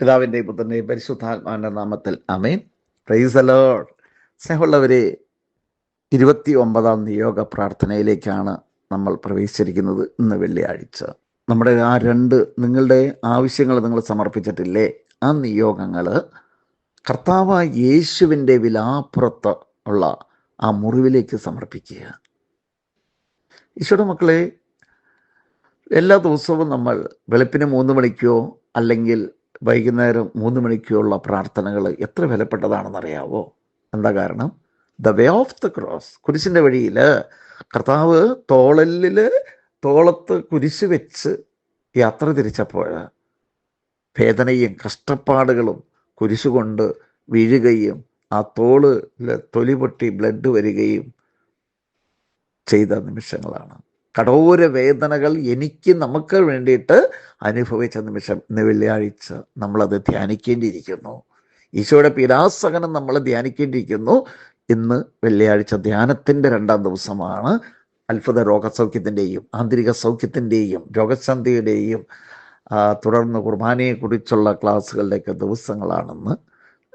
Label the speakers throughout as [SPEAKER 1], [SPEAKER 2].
[SPEAKER 1] പിതാവിന്റെയും പുത്രന്റെയും പരിശുദ്ധാത്മാവിന്റെ നാമത്തിൽ. അമേൻ പ്രൈസ് അലോഡ് സ്നേഹമുള്ളവരെ ഇരുപത്തി ഒമ്പതാം നിയോഗ പ്രാർത്ഥനയിലേക്കാണ് നമ്മൾ പ്രവേശിച്ചിരിക്കുന്നത് ഇന്ന് വെള്ളിയാഴ്ച. നമ്മുടെ ആ രണ്ട് നിങ്ങളുടെ ആവശ്യങ്ങൾ നിങ്ങൾ സമർപ്പിച്ചിട്ടില്ലേ? ആ നിയോഗങ്ങൾ കർത്താവ് യേശുവിന്റെ വിലാപ്പുറത്ത് ഉള്ള ആ മുറിവിലേക്ക് സമർപ്പിക്കുക. ഈശോയുടെ മക്കളെ എല്ലാ ദിവസവും നമ്മൾ വെളുപ്പിന് മൂന്ന് മണിക്കോ അല്ലെങ്കിൽ വൈകുന്നേരം മൂന്ന് മണിക്കുള്ള പ്രാർത്ഥനകൾ എത്ര വിലപ്പെട്ടതാണെന്നറിയാവോ? എന്താ കാരണം? The way of the cross കുരിശിന്റെ വഴിയിൽ കർത്താവ് തോളലിൽ തോളത്ത് കുരിശ് വെച്ച് യാത്ര തിരിച്ചപ്പോൾ വേദനയും കഷ്ടപ്പാടുകളും കുരിശുകൊണ്ട് വീഴുകയും ആ തോൾ തൊലി പൊട്ടി ബ്ലഡ് വരികയും ചെയ്ത നിമിഷങ്ങളാണ്. കടോര വേദനകൾ എനിക്ക് നമുക്ക് വേണ്ടിയിട്ട് അനുഭവിച്ച നിമിഷം ഇന്ന് വെള്ളിയാഴ്ച നമ്മളത് ധ്യാനിക്കേണ്ടിയിരിക്കുന്നു. ഈശോയുടെ പീഡാസകനം നമ്മൾ ധ്യാനിക്കേണ്ടിയിരിക്കുന്നു. ഇന്ന് വെള്ളിയാഴ്ച ധ്യാനത്തിന്റെ രണ്ടാം ദിവസമാണ്. അത്ഭുത രോഗസൗഖ്യത്തിന്റെയും ആന്തരിക സൗഖ്യത്തിന്റെയും രോഗശാന്തിയുടെയും തുടർന്ന് കുർബാനയെക്കുറിച്ചുള്ള ക്ലാസ്സുകളുടെയൊക്കെ ദിവസങ്ങളാണെന്ന്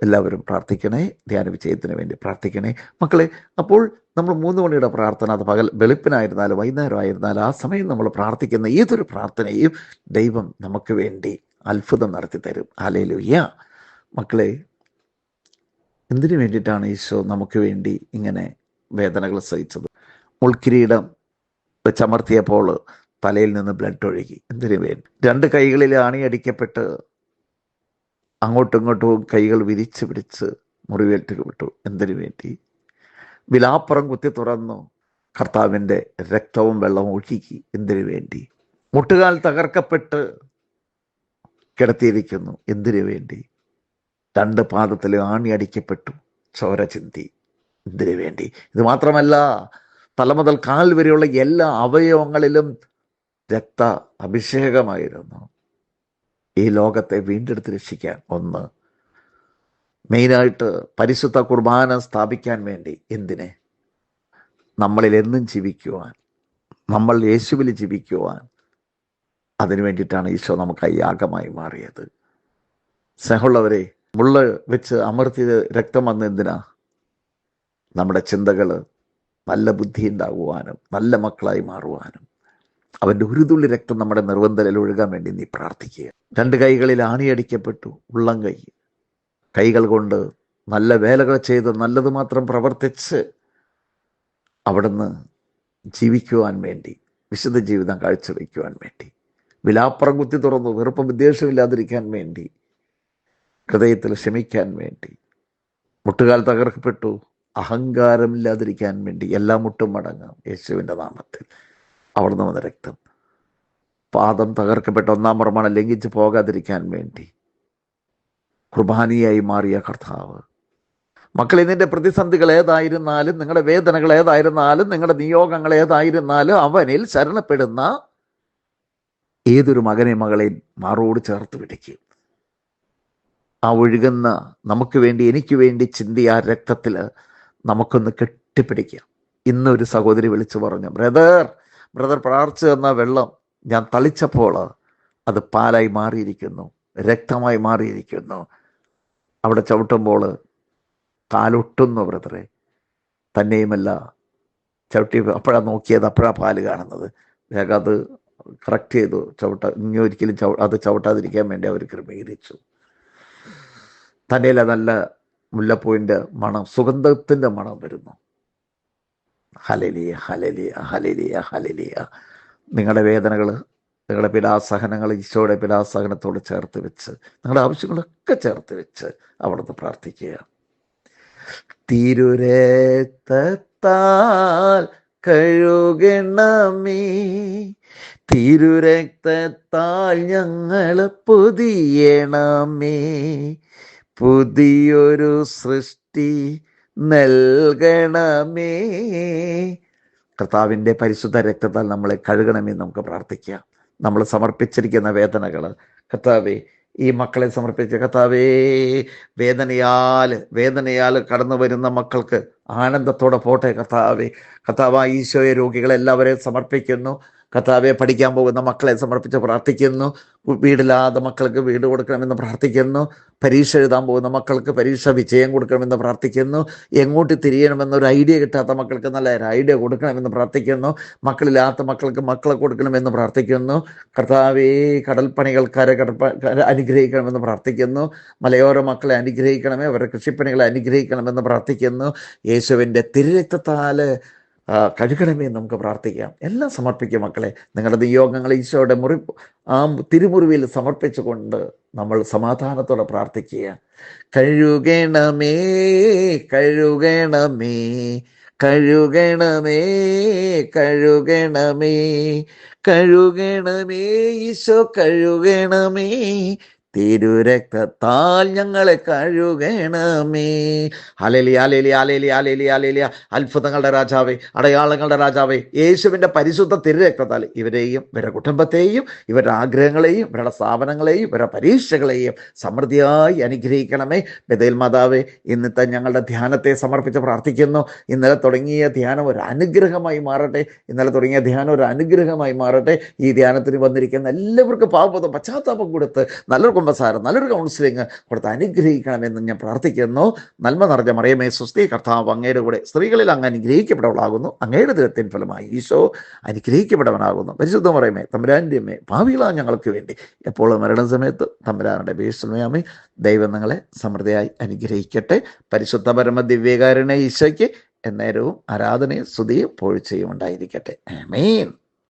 [SPEAKER 1] എല്ലാവരും പ്രാർത്ഥിക്കണേ ധ്യാന വിജയത്തിന് വേണ്ടി പ്രാർത്ഥിക്കണേ. മക്കളെ അപ്പോൾ നമ്മൾ മൂന്ന് മണിയുടെ പ്രാർത്ഥന അത് പകൽ വെളുപ്പിനായിരുന്നാലും വൈകുന്നേരം ആയിരുന്നാലും ആ സമയം നമ്മൾ പ്രാർത്ഥിക്കുന്ന ഏതൊരു പ്രാർത്ഥനയും ദൈവം നമുക്ക് വേണ്ടി അത്ഭുതം നടത്തി തരും. ആലയിലുയ്യ മക്കളെ എന്തിനു വേണ്ടിയിട്ടാണ് ഈശോ നമുക്ക് വേണ്ടി ഇങ്ങനെ വേദനകൾ സഹിച്ചത്? മുൾക്കിരീടം ചമർത്തിയപ്പോൾ തലയിൽ നിന്ന് ബ്ലഡ് ഒഴുകി. എന്തിനു വേണ്ടി? രണ്ട് കൈകളിൽ ആണിയടിക്കപ്പെട്ട് അങ്ങോട്ടും ഇങ്ങോട്ടും കൈകൾ വിരിച്ച് പിടിച്ച് മുറിവേറ്റ് വിട്ടു എന്തിനു വേണ്ടി? വിലാപ്പുറം കുത്തി തുറന്നു കർത്താവിന്റെ രക്തവും വെള്ളവും ഒഴുകി. എന്തിനു വേണ്ടി? മുട്ടുകാൽ തകർക്കപ്പെട്ട് കിടത്തിയിരിക്കുന്നു. എന്തിനു വേണ്ടി? രണ്ട് പാദത്തിൽ ആണി അടിക്കപ്പെട്ടു. ചോര ചിന്തി എന്തിനു വേണ്ടി? ഇത് മാത്രമല്ല തല മുതൽ കാൽ വരെയുള്ള എല്ലാ അവയവങ്ങളിലും രക്ത അഭിഷേകമായിരുന്നു ഈ ലോകത്തെ വീണ്ടെടുത്ത് രക്ഷിക്കാൻ ഒന്ന്. മെയിനായിട്ട് പരിശുദ്ധ കുർബാന സ്ഥാപിക്കാൻ വേണ്ടി എന്തിനെ? നമ്മളിൽ എന്നും ജീവിക്കുവാൻ നമ്മൾ യേശുവിൽ ജീവിക്കുവാൻ. അതിനു വേണ്ടിയിട്ടാണ് ഈശോ നമുക്ക് യാഗമായി മാറിയത്. സ്നേഹമുള്ളവരെ മുള്ള വെച്ച് അമർത്തി രക്തം വന്ന് എന്തിനാ? നമ്മുടെ ചിന്തകൾ നല്ല ബുദ്ധി ഉണ്ടാകുവാനും നല്ല മക്കളായി മാറുവാനും. അവന്റെ ഒരു തുള്ളി രക്തം നമ്മുടെ നിർബന്ധത്തിൽ ഒഴുകാൻ വേണ്ടി നീ പ്രാർത്ഥിക്കുക. രണ്ട് കൈകളിൽ ആണിയടിക്കപ്പെട്ടു ഉള്ളം കൈ. കൈകൾ കൊണ്ട് നല്ല വേലകൾ ചെയ്ത് നല്ലത് മാത്രം പ്രവർത്തിച്ച് അവിടുന്ന് ജീവിക്കുവാൻ വേണ്ടി വിശുദ്ധ ജീവിതം കാഴ്ചവെക്കുവാൻ വേണ്ടി വിലാപ്പുറം കുത്തി തുറന്നു വെറുപ്പം വിദ്വേഷമില്ലാതിരിക്കാൻ വേണ്ടി ഹൃദയത്തിൽ ക്ഷമിക്കാൻ വേണ്ടി മുട്ടുകാൽ തകർക്കപ്പെട്ടു അഹങ്കാരമില്ലാതിരിക്കാൻ വേണ്ടി എല്ലാ മുട്ടും മടങ്ങാം യേശുവിന്റെ നാമത്തിൽ. അവിടുന്ന് വന്ന രക്തം. പാദം തകർക്കപ്പെട്ട ഒന്നാം പ്രമാണം ലംഘിച്ച് പോകാതിരിക്കാൻ വേണ്ടി കുർബാനിയായി മാറിയ കർത്താവ്. മക്കളെ നിന്റെ പ്രതിസന്ധികൾ ഏതായിരുന്നാലും നിങ്ങളുടെ വേദനകൾ ഏതായിരുന്നാലും നിങ്ങളുടെ നിയോഗങ്ങൾ ഏതായിരുന്നാലും അവനിൽ ശരണപ്പെടുന്ന ഏതൊരു മകനെ മകളെ മാറോട് ചേർത്ത് പിടിക്കും. ആ ഒഴുകുന്ന നമുക്ക് വേണ്ടി എനിക്ക് വേണ്ടി ചിന്തിയ ആ രക്തത്തിൽ നമുക്കൊന്ന് കെട്ടിപ്പിടിക്കാം. ഇന്നൊരു സഹോദരി വിളിച്ചു പറഞ്ഞു ബ്രദർ ബ്രദർ പ്രാർത്ഥിച്ചു തന്ന വെള്ളം ഞാൻ തളിച്ചപ്പോൾ അത് പാലായി മാറിയിരിക്കുന്നു രക്തമായി മാറിയിരിക്കുന്നു. അവിടെ ചവിട്ടുമ്പോൾ കാലൊട്ടുന്നു ബ്രദറെ. തന്നെയുമല്ല ചവിട്ടി അപ്പോഴാണ് നോക്കിയത് അപ്പോഴാണ് പാൽ കാണുന്നത്. വേഗം അത് കറക്റ്റ് ചെയ്തു ചവിട്ട ഇനി ഒരിക്കലും ചവ അത് ചവിട്ടാതിരിക്കാൻ വേണ്ടി അവർ ക്രമീകരിച്ചു. തന്നെയല്ല നല്ല മുല്ലപ്പൂവിന്റെ മണം സുഗന്ധത്തിന്റെ മണം വരുന്നു. ഹലലിയ ഹലലിയ ഹലലിയ ഹലലിയ നിങ്ങളുടെ വേദനകൾ നിങ്ങളുടെ പിലാസഹനങ്ങൾ ഈശോയുടെ പിലാസഹനത്തോട് ചേർത്ത് വെച്ച് നിങ്ങളുടെ ആവശ്യങ്ങളൊക്കെ ചേർത്ത് വെച്ച് അവിടുന്ന് പ്രാർത്ഥിക്കുക. തിരുരക്തത്താൽ കഴുകണമേ. തിരുരക്തത്താൽ ഞങ്ങൾ പുതിയണമേ. പുതിയൊരു സൃഷ്ടി നൽകണമേ. കർത്താവിന്റെ പരിശുദ്ധ രക്തത്താൽ നമ്മളെ കഴുകണമെന്ന് നമുക്ക് പ്രാർത്ഥിക്കാം. നമ്മൾ സമർപ്പിച്ചിരിക്കുന്ന വേദനകൾ കർത്താവേ ഈ മക്കളെ സമർപ്പിച്ച കർത്താവേ വേദനയാൽ വേദനയാൽ കടന്നു വരുന്ന മക്കൾക്ക് ആനന്ദത്തോടെ പോട്ടെ കർത്താവേ. കർത്താവ് ഈശോയെ രോഗികളെല്ലാവരെയും സമർപ്പിക്കുന്നു. കർത്താവെ പഠിക്കാൻ പോകുന്ന മക്കളെ സമർപ്പിച്ച് പ്രാർത്ഥിക്കുന്നു. വീടില്ലാതെ മക്കൾക്ക് വീട് കൊടുക്കണമെന്ന് പ്രാർത്ഥിക്കുന്നു. പരീക്ഷ എഴുതാൻ പോകുന്ന മക്കൾക്ക് പരീക്ഷ വിജയം കൊടുക്കണമെന്ന് പ്രാർത്ഥിക്കുന്നു. എങ്ങോട്ട് തിരിയണമെന്ന് ഒരു ഐഡിയ കിട്ടാത്ത മക്കൾക്ക് നല്ല ഒരു ഐഡിയ കൊടുക്കണമെന്ന് പ്രാർത്ഥിക്കുന്നു. മക്കളില്ലാത്ത മക്കൾക്ക് മക്കളെ കൊടുക്കണമെന്ന് പ്രാർത്ഥിക്കുന്നു. കർത്താവേ കടൽപ്പണികൾക്കാരെ കടൽപ്പ അനുഗ്രഹിക്കണമെന്ന് പ്രാർത്ഥിക്കുന്നു. മലയോര മക്കളെ അനുഗ്രഹിക്കണമേ അവരുടെ കൃഷിപ്പണികളെ അനുഗ്രഹിക്കണമെന്ന് പ്രാർത്ഥിക്കുന്നു. യേശുവിന്റെ തിരുരക്തത്താൽ ആ, കഴുകണമേ നമുക്ക് പ്രാർത്ഥിക്കാം. എല്ലാം സമർപ്പിക്കുക മക്കളെ. നിങ്ങളുടെ നിയോഗങ്ങൾ ഈശോയുടെ മുറി ആ തിരുമുറിവിൽ സമർപ്പിച്ചുകൊണ്ട് നമ്മൾ സമാധാനത്തോടെ പ്രാർത്ഥിക്കുക. കഴുകണമേ കഴുകണമേ കഴുകണമേ കഴുകണമേ കഴുകണമേ ഈശോ കഴുകണമേ തിരുരക്തത്താൽ ഞങ്ങളെ കഴുകണമേ. അലലി അലലി അലലി അലലി അലലിയ അത്ഭുതങ്ങളുടെ രാജാവേ അടയാളങ്ങളുടെ രാജാവേ യേശുവിന്റെ പരിശുദ്ധ തിരുരക്തത്താൽ ഇവരെയും ഇവരുടെ കുടുംബത്തെയും ഇവരുടെ ആഗ്രഹങ്ങളെയും ഇവരുടെ സ്ഥാപനങ്ങളെയും ഇവരുടെ പരീക്ഷകളെയും സമൃദ്ധിയായി അനുഗ്രഹിക്കണമേ. ബദൽ മാതാവേ ഇന്നത്തെ ഞങ്ങളുടെ ധ്യാനത്തെ സമർപ്പിച്ച് പ്രാർത്ഥിക്കുന്നു. ഇന്നലെ തുടങ്ങിയ ധ്യാനം ഒരു അനുഗ്രഹമായി മാറട്ടെ. ഇന്നലെ തുടങ്ങിയ ധ്യാനം ഒരു അനുഗ്രഹമായി മാറട്ടെ. ഈ ധ്യാനത്തിന് വന്നിരിക്കുന്ന എല്ലാവർക്കും പാവബോധം പശ്ചാത്താപം കൊടുത്ത് നല്ലൊരു കുമ്പസാരം നല്ലൊരു കൗൺസിലിംഗ് കൊടുത്ത് അനുഗ്രഹിക്കണമെന്ന് ഞാൻ പ്രാർത്ഥിക്കുന്നു. നന്മ നിറഞ്ഞ മറിയമേ സ്വസ്തി കർത്താവ് അങ്ങയുടെ കൂടെ സ്ത്രീകളിൽ അങ്ങ് അനുഗ്രഹിക്കപ്പെടവളാകുന്നു അങ്ങയുടെ ദിനത്തിൻ ഫലമായി ഈശോ അനുഗ്രഹിക്കപ്പെടവനാകുന്നു പരിശുദ്ധ മറിയമേ തമ്പുരാന്റെ ഭാവികളാ ഞങ്ങൾക്ക് വേണ്ടി. എപ്പോഴും മരണ സമയത്ത് തമ്പുരാനുടെ ഭീഷണമേ ദൈവം നിങ്ങളെ സമൃദ്ധിയായി അനുഗ്രഹിക്കട്ടെ. പരിശുദ്ധ പരമ ദിവ്യകാരണ ഈശോയ്ക്ക് എന്നേരവും ആരാധനയും സ്തുതിയും പോഴ്ചയും ഉണ്ടായിരിക്കട്ടെ. ആമേൻ.